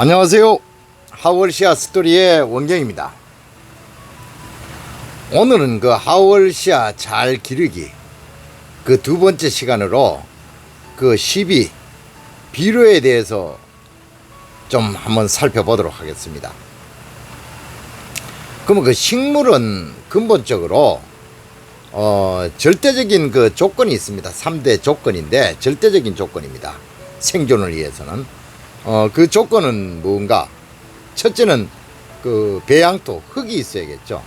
안녕하세요. 하월시아 스토리의 원경입니다. 오늘은 그 하월시아 잘 기르기 그 두 번째 시간으로 그 12 비료에 대해서 좀 한번 살펴보도록 하겠습니다. 그러면 그 식물은 근본적으로 어, 절대적인 그 조건이 있습니다. 3대 조건인데 절대적인 조건입니다. 생존을 위해서는. 어, 그 조건은 뭔가? 첫째는 그 배양토, 흙이 있어야겠죠.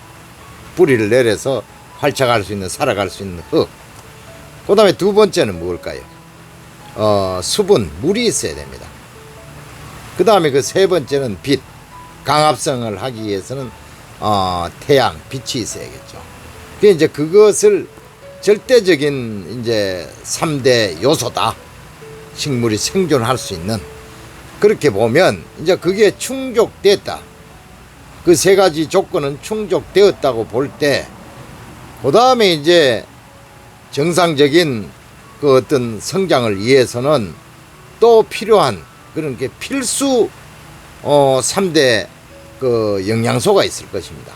뿌리를 내려서 활착할 수 있는, 살아갈 수 있는 흙. 그 다음에 두 번째는 무엇일까요? 어, 수분, 물이 있어야 됩니다. 그 다음에 그 세 번째는 빛, 강압성을 하기 위해서는 어, 태양, 빛이 있어야겠죠. 그 이제 그것을 절대적인 이제 3대 요소다. 식물이 생존할 수 있는. 그렇게 보면 이제 그게 충족됐다. 그 세 가지 조건은 충족되었다고 볼 때, 그 다음에 이제 정상적인 그 어떤 성장을 위해서는 또 필요한 그런 게 필수 어 3대 그 영양소가 있을 것입니다.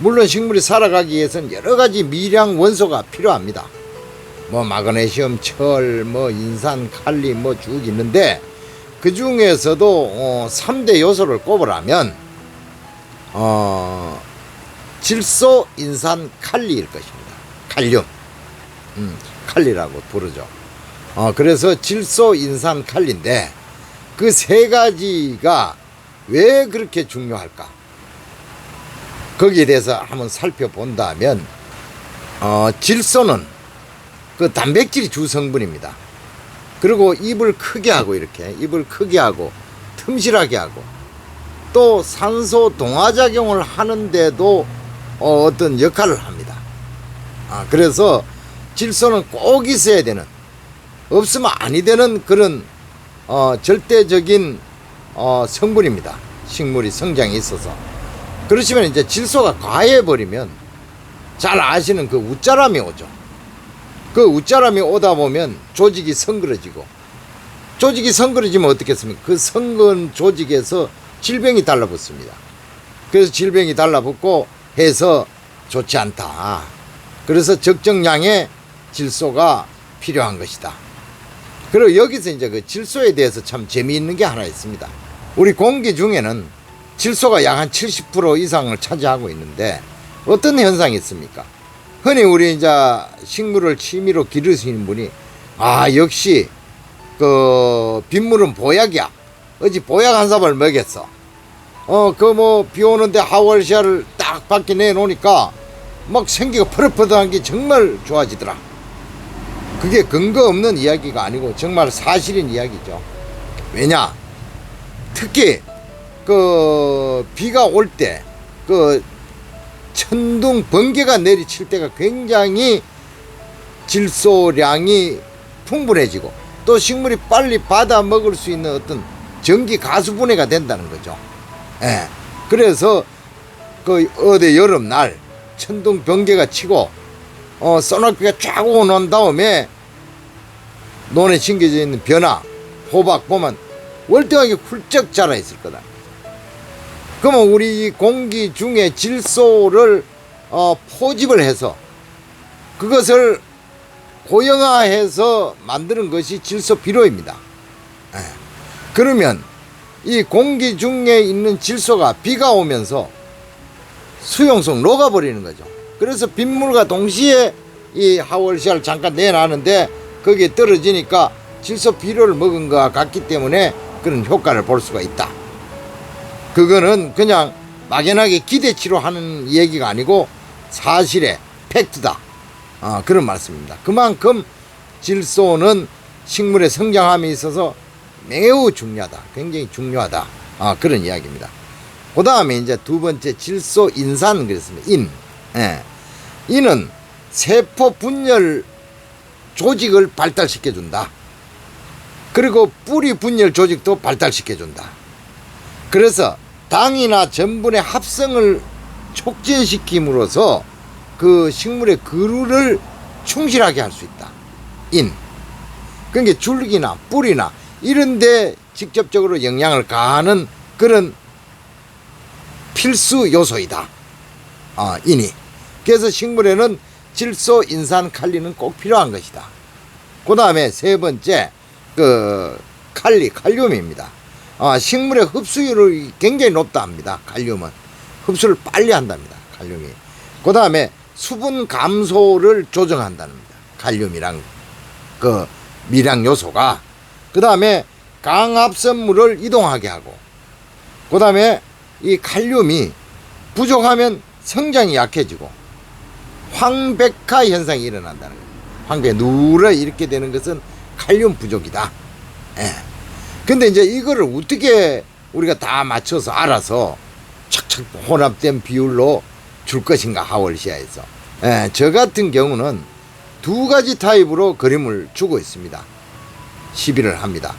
물론 식물이 살아가기 위해서는 여러 가지 미량 원소가 필요합니다. 뭐 마그네슘, 철, 뭐 인산, 칼리 뭐 쭉 있는데 그 중에서도 어 3대 요소를 꼽으라면 어 질소, 인산, 칼리일 것입니다. 칼륨. 음, 칼리라고 부르죠. 어, 그래서 질소, 인산, 칼리인데 그 세 가지가 왜 그렇게 중요할까? 거기에 대해서 한번 살펴본다면 어, 질소는 그 단백질이 주 성분입니다. 그리고 입을 크게 하고 이렇게 입을 크게 하고 틈실하게 하고 또 산소 동화작용을 하는데도 어, 어떤 역할을 합니다. 아, 그래서 질소는 꼭 있어야 되는 없으면 아니 되는 그런 어, 절대적인 어, 성분입니다. 식물이 성장에 있어서. 그렇지만 이제 질소가 과해 버리면 잘 아시는 그 웃자람이 오죠. 그 웃자람이 오다 보면 조직이 성그러지고 조직이 성그러지면 어떻겠습니까? 그 성근 조직에서 질병이 달라붙습니다. 그래서 질병이 달라붙고 해서 좋지 않다. 그래서 적정량의 질소가 필요한 것이다. 그리고 여기서 이제 그 질소에 대해서 참 재미있는 게 하나 있습니다. 우리 공기 중에는 질소가 약 한 70% 이상을 차지하고 있는데 어떤 현상이 있습니까? 흔히 우리 이제 식물을 취미로 기르시는 분이 아 역시 그 빗물은 보약이야. 어찌 보약 한 사발 먹였어. 어 그 뭐 비 오는데 하월시아를 딱 밖에 내놓으니까 막 생기가 퍼릇퍼릇한 게 정말 좋아지더라. 그게 근거 없는 이야기가 아니고 정말 사실인 이야기죠. 왜냐? 특히 그 비가 올 때 그 천둥 번개가 내리칠 때가 굉장히 질소량이 풍부해지고 또 식물이 빨리 받아 먹을 수 있는 어떤 전기 가수 분해가 된다는 거죠. 예. 그래서 그 어디 여름 날 천둥 번개가 치고 어 소나기가 쫙 오는 다음에 논에 심겨져 있는 변화 호박 보면 월등하게 훌쩍 자라 있을 거다. 그러면 우리 이 공기 중에 질소를 어, 포집을 해서 그것을 고형화해서 만드는 것이 질소 비료입니다. 예. 그러면 이 공기 중에 있는 질소가 비가 오면서 수용성 녹아버리는 거죠. 그래서 빗물과 동시에 이 하월시아를 잠깐 내놨는데 거기에 떨어지니까 질소 비료를 먹은 것과 같기 때문에 그런 효과를 볼 수가 있다. 그거는 그냥 막연하게 기대치로 하는 얘기가 아니고 사실의 팩트다. 아, 그런 말씀입니다. 그만큼 질소는 식물의 성장함에 있어서 매우 중요하다. 굉장히 중요하다. 아, 그런 이야기입니다. 그 다음에 이제 두 번째 질소 인산 그랬습니다. 인. 예. 인은 세포 분열 조직을 발달시켜 준다. 그리고 뿌리 분열 조직도 발달시켜 준다. 그래서 당이나 전분의 합성을 촉진시킴으로써 그 식물의 그루를 충실하게 할 수 있다. 인. 그러니까 줄기나 뿌리나 이런데 직접적으로 영향을 가하는 그런 필수 요소이다. 아, 이니. 그래서 식물에는 질소, 인산, 칼리는 꼭 필요한 것이다. 그 다음에 세 번째, 그, 칼리, 칼륨입니다. 아, 식물의 흡수율이 굉장히 높다 합니다. 칼륨은. 흡수를 빨리 한답니다. 칼륨이. 그 다음에 수분 감소를 조정한답니다. 칼륨이랑 그 미량 요소가. 그 다음에 강압선물을 이동하게 하고. 그 다음에 이 칼륨이 부족하면 성장이 약해지고 황백화 현상이 일어난다는 거예요. 황백 누러 이렇게 되는 것은 칼륨 부족이다. 예. 근데 이제 이거를 어떻게 우리가 다 맞춰서 알아서 착착 혼합된 비율로 줄 것인가 하월시아에서. 예, 저 같은 경우는 두 가지 타입으로 그림을 주고 있습니다. 시비를 합니다.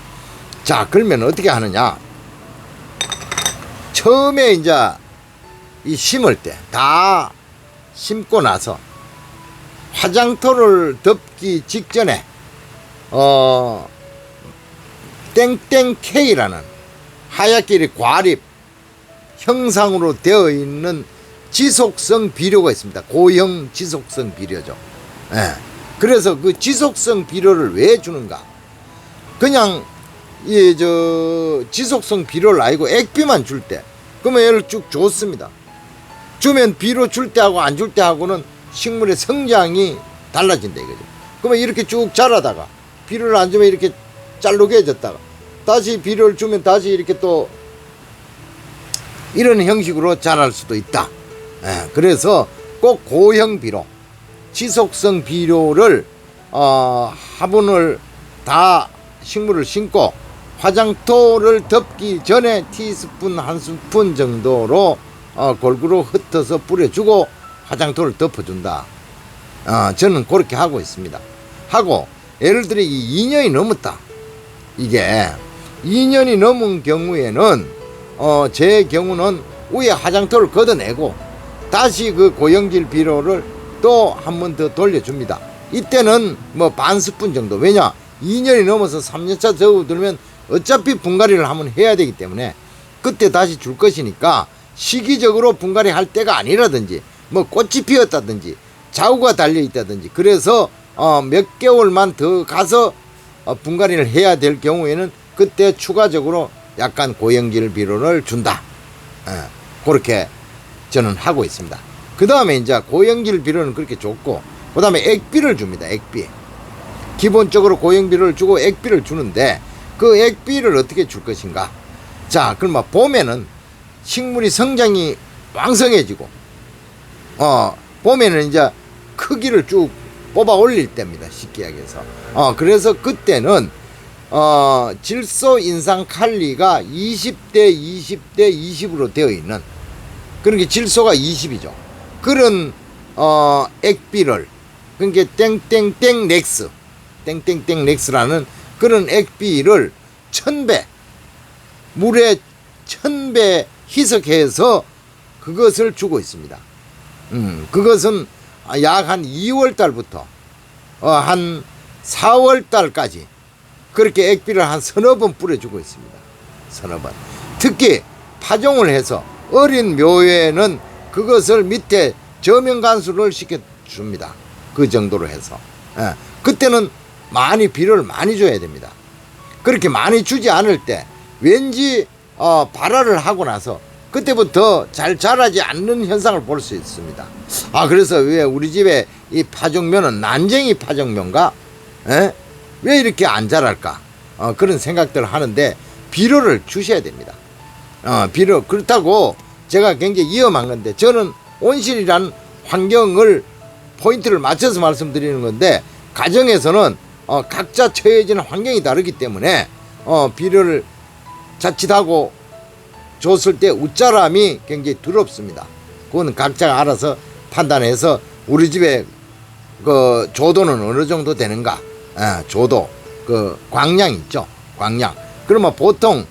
자, 그러면 어떻게 하느냐? 처음에 이제 이 심을 때 다 심고 나서 화장토를 덮기 직전에 어 땡땡 K라는 하얗게 과립 형상으로 되어 있는 지속성 비료가 있습니다. 고형 지속성 비료죠. 예. 그래서 그 지속성 비료를 왜 주는가? 그냥 이 저 지속성 비료를 아니고 액비만 줄 때 그러면 얘를 쭉 줬습니다. 주면 비료 줄 때하고 안 줄 때하고는 식물의 성장이 달라진다 이거죠. 그러면 이렇게 쭉 자라다가 비료를 안 주면 이렇게 잘르게졌다가 다시 비료를 주면 다시 이렇게 또 이런 형식으로 자랄 수도 있다. 예, 그래서 꼭 고형 비료, 지속성 비료를 어, 화분을 다 식물을 심고 화장토를 덮기 전에 티스푼 한 스푼 정도로 어, 골고루 흩어서 뿌려주고 화장토를 덮어준다. 어, 저는 그렇게 하고 있습니다. 하고 예를 들어 이 2년이 넘었다. 이게 2년이 넘은 경우에는 어, 제 경우는 위에 화장토를 걷어내고 다시 그 고형질 비료를 또 한 번 더 돌려줍니다. 이때는 뭐 반 스푼 정도. 왜냐? 2년이 넘어서 3년차 접어들면 어차피 분갈이를 한번 해야 되기 때문에 그때 다시 줄 것이니까 시기적으로 분갈이 할 때가 아니라든지 뭐 꽃이 피었다든지 자우가 달려 있다든지 그래서 어, 몇 개월만 더 가서 어, 분갈이를 해야 될 경우에는 그때 추가적으로 약간 고형질 비료를 준다. 예, 그렇게 저는 하고 있습니다. 그 다음에 이제 고형질 비료는 그렇게 줬고, 그 다음에 액비를 줍니다. 액비. 기본적으로 고형비료를 주고 액비를 주는데, 그 액비를 어떻게 줄 것인가? 자, 그러면 봄에는 식물이 성장이 왕성해지고, 어, 봄에는 이제 크기를 쭉 뽑아 올릴 때입니다. 쉽게 얘기해서. 어, 그래서 그때는 어, 질소 인상 칼리가 20대 20대 20으로 되어 있는 그런 게 질소가 20이죠. 그런 어, 액비를 그러니까 땡땡땡 넥스 땡땡땡 넥스라는 그런 액비를 천배 물에 천배 희석해서 그것을 주고 있습니다. 음, 그것은 약 한 2월 달부터 어, 한 4월 달까지 그렇게 액비를 한 서너 번 뿌려주고 있습니다. 서너 번. 특히 파종을 해서 어린 묘에는 그것을 밑에 저면 간수를 시켜줍니다. 그 정도로 해서. 예, 그때는 많이 비료를 많이 줘야 됩니다. 그렇게 많이 주지 않을 때 왠지 어, 발화를 하고 나서 그때부터 잘 자라지 않는 현상을 볼 수 있습니다. 아 그래서 왜 우리 집에 이 파종면은 난쟁이 파종면가 에? 왜 이렇게 안 자랄까? 어, 그런 생각들을 하는데 비료를 주셔야 됩니다. 어, 비료 그렇다고 제가 굉장히 위험한 건데 저는 온실이란 환경을 포인트를 맞춰서 말씀드리는 건데 가정에서는 어, 각자 처해진 환경이 다르기 때문에 어, 비료를 자칫하고 줬을 때 웃자람이 굉장히 두렵습니다. 그거는 각자가 알아서 판단해서 우리 집에 그 조도는 어느 정도 되는가? 예, 조도 그 광량 있죠. 광량. 그러면 보통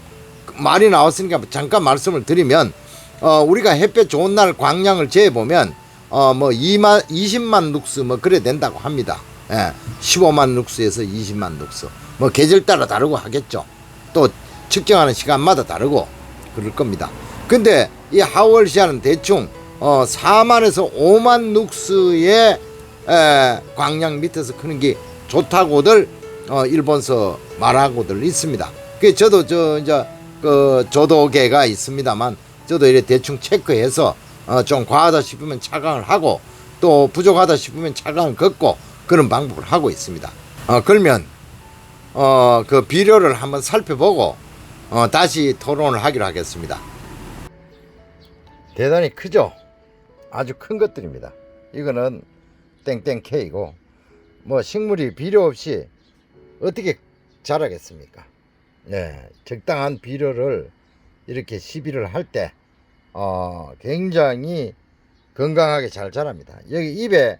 말이 나왔으니까 잠깐 말씀을 드리면 어 우리가 햇볕 좋은 날 광량을 재어 보면 어 뭐 2만 20만 룩스 뭐 그래 된다고 합니다. 예. 15만 룩스에서 20만 룩스. 뭐 계절 따라 다르고 하겠죠. 또 측정하는 시간마다 다르고 그럴 겁니다. 근데 이 하월시아는 대충 어 4만에서 5만 눅스의 에, 광량 밑에서 크는 게 좋다고들 어 일본서 말하고들 있습니다. 그 저도 저 이제 그 조도계가 있습니다만 저도 이래 대충 체크해서 어 좀 과하다 싶으면 차강을 하고 또 부족하다 싶으면 차강을 걷고 그런 방법을 하고 있습니다. 어 그러면 어 그 비료를 한번 살펴보고 어 다시 토론을 하기로 하겠습니다. 대단히 크죠? 아주 큰 것들입니다. 이거는 땡땡 K고 뭐 식물이 비료 없이 어떻게 자라겠습니까? 네, 적당한 비료를 이렇게 시비를 할 때 어, 굉장히 건강하게 잘 자랍니다. 여기 입에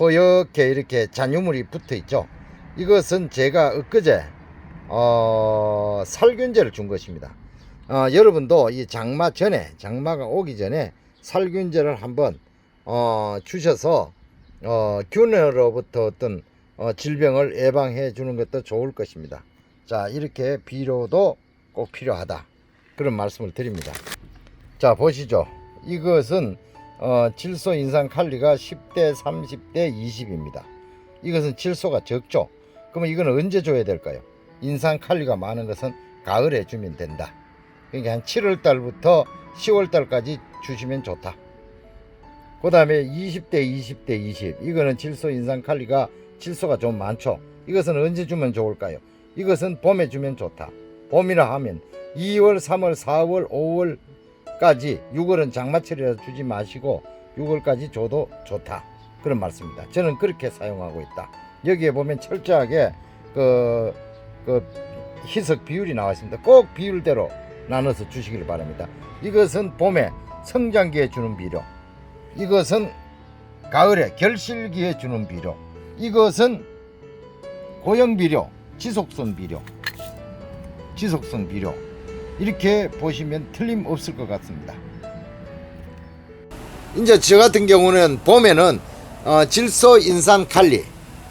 허옇게 이렇게 잔유물이 붙어 있죠. 이것은 제가 엊그제 어, 살균제를 준 것입니다. 어, 여러분도 이 장마 전에 장마가 오기 전에 살균제를 한번 어, 주셔서 어, 균으로부터 어떤 어, 질병을 예방해 주는 것도 좋을 것입니다. 자 이렇게 비료도 꼭 필요하다 그런 말씀을 드립니다. 자 보시죠. 이것은 어, 질소 인산 칼리가 10대 30대 20입니다. 이것은 질소가 적죠. 그러면 이거는 언제 줘야 될까요? 인산 칼리가 많은 것은 가을에 주면 된다. 그러니까 한 7월 달부터 10월 달까지 주시면 좋다. 그 다음에 20대, 20대, 20. 이거는 질소 인산 칼리가 질소가 좀 많죠. 이것은 언제 주면 좋을까요? 이것은 봄에 주면 좋다. 봄이라 하면 2월, 3월, 4월, 5월까지 6월은 장마철이라 주지 마시고 6월까지 줘도 좋다. 그런 말씀입니다. 저는 그렇게 사용하고 있다. 여기에 보면 철저하게 그, 그 희석 비율이 나와 있습니다. 꼭 비율대로 나눠서 주시길 바랍니다. 이것은 봄에 성장기에 주는 비료. 이것은 가을에 결실기에 주는 비료. 이것은 고형 비료, 지속성 비료. 지속성 비료. 이렇게 보시면 틀림없을 것 같습니다. 이제 저 같은 경우는 봄에는 어, 질소 인산 칼리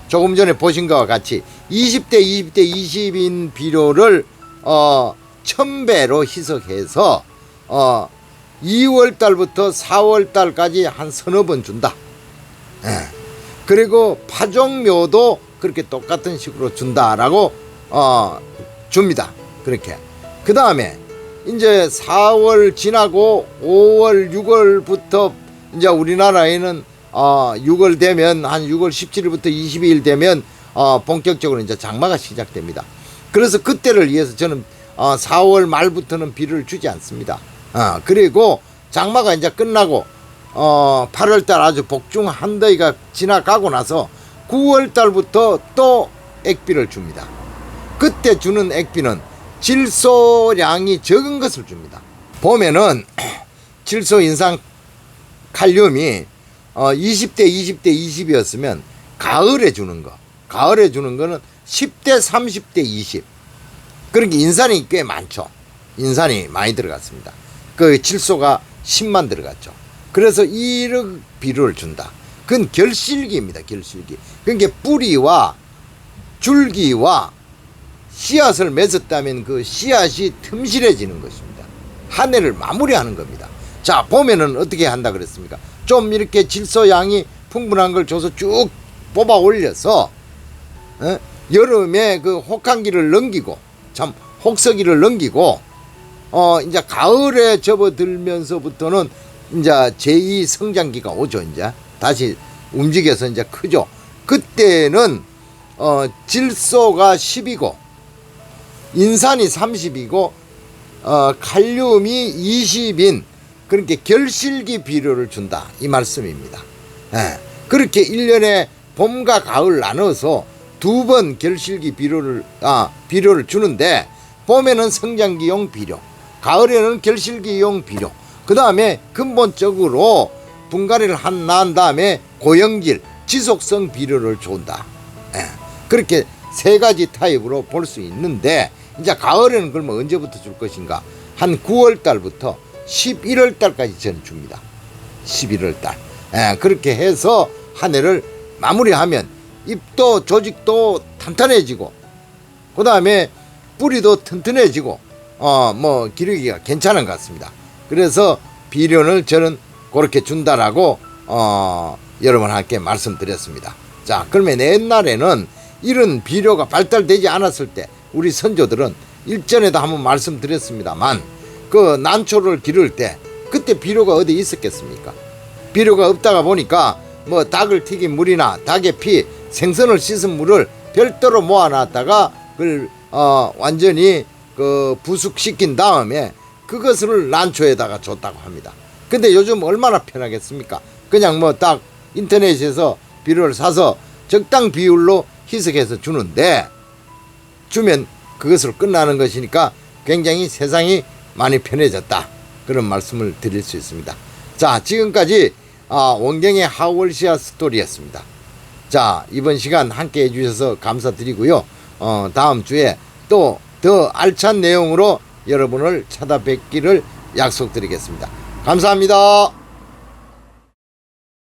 조금 전에 보신 것과 같이 20대 20대 20인 비료를 어, 1000배로 희석해서 어, 2월 달부터 4월 달까지 한 서너 번 준다. 예. 그리고 파종묘도 그렇게 똑같은 식으로 준다라고 어, 줍니다. 그렇게. 그 다음에 이제 4월 지나고 5월, 6월부터 이제 우리나라에는 어, 6월 되면 한 6월 17일부터 22일 되면 어, 본격적으로 이제 장마가 시작됩니다. 그래서 그때를 위해서 저는 어, 4월 말부터는 비를 주지 않습니다. 어, 그리고 장마가 이제 끝나고 어, 8월 달 아주 복중 한 더위가 지나가고 나서 9월 달부터 또 액비를 줍니다. 그때 주는 액비는 질소량이 적은 것을 줍니다. 보면은 질소 인상 칼륨이 어 20대 20대 20이었으면 가을에 주는 거. 가을에 주는 거는 10대 30대 20 그러니까 인산이 꽤 많죠. 인산이 많이 들어갔습니다. 그 질소가 10만 들어갔죠. 그래서 이런 비료를 준다. 그건 결실기입니다 결실기. 그러니까 뿌리와 줄기와 씨앗을 맺었다면 그 씨앗이 틈실해지는 것입니다. 한 해를 마무리하는 겁니다. 자, 봄에는 어떻게 한다 그랬습니까? 좀 이렇게 질소 양이 풍부한 걸 줘서 쭉 뽑아 올려서 어? 여름에 그 혹한기를 넘기고 참 혹서기를 넘기고 어 이제 가을에 접어들면서부터는 이제 제2 성장기가 오죠. 이제 다시 움직여서 이제 크죠. 그때는 어 질소가 10이고 인산이 30이고 어, 칼륨이 20인 그렇게 결실기 비료를 준다 이 말씀입니다. 예, 그렇게 1년에 봄과 가을 나눠서 두 번 결실기 비료를 아 비료를 주는데 봄에는 성장기용 비료, 가을에는 결실기용 비료. 그 다음에 근본적으로 분갈이를 한 난 다음에 고형질 지속성 비료를 준다. 예, 그렇게 세 가지 타입으로 볼 수 있는데 이제 가을에는 그러면 언제부터 줄 것인가? 한 9월 달부터 11월 달까지 저는 줍니다. 11월 달. 예, 그렇게 해서 한 해를 마무리하면 잎도 조직도 탄탄해지고 그 다음에 뿌리도 튼튼해지고 어 뭐 기르기가 괜찮은 것 같습니다. 그래서 비료를 저는 그렇게 준다라고 어 여러분한테 말씀드렸습니다. 자 그러면 옛날에는 이런 비료가 발달되지 않았을 때 우리 선조들은 일전에도 한번 말씀드렸습니다만 그 난초를 기를 때 그때 비료가 어디 있었겠습니까? 비료가 없다가 보니까 뭐 닭을 튀긴 물이나 닭의 피, 생선을 씻은 물을 별도로 모아놨다가 그걸 어 완전히 그 부숙시킨 다음에 그것을 난초에다가 줬다고 합니다. 근데 요즘 얼마나 편하겠습니까? 그냥 뭐 딱 인터넷에서 비료를 사서 적당 비율로 희석해서 주는데 주면 그것으로 끝나는 것이니까 굉장히 세상이 많이 편해졌다. 그런 말씀을 드릴 수 있습니다. 자, 지금까지 아, 원경의 하월시아 스토리였습니다. 자, 이번 시간 함께 해주셔서 감사드리고요. 어, 다음 주에 또 더 알찬 내용으로 여러분을 찾아뵙기를 약속드리겠습니다. 감사합니다.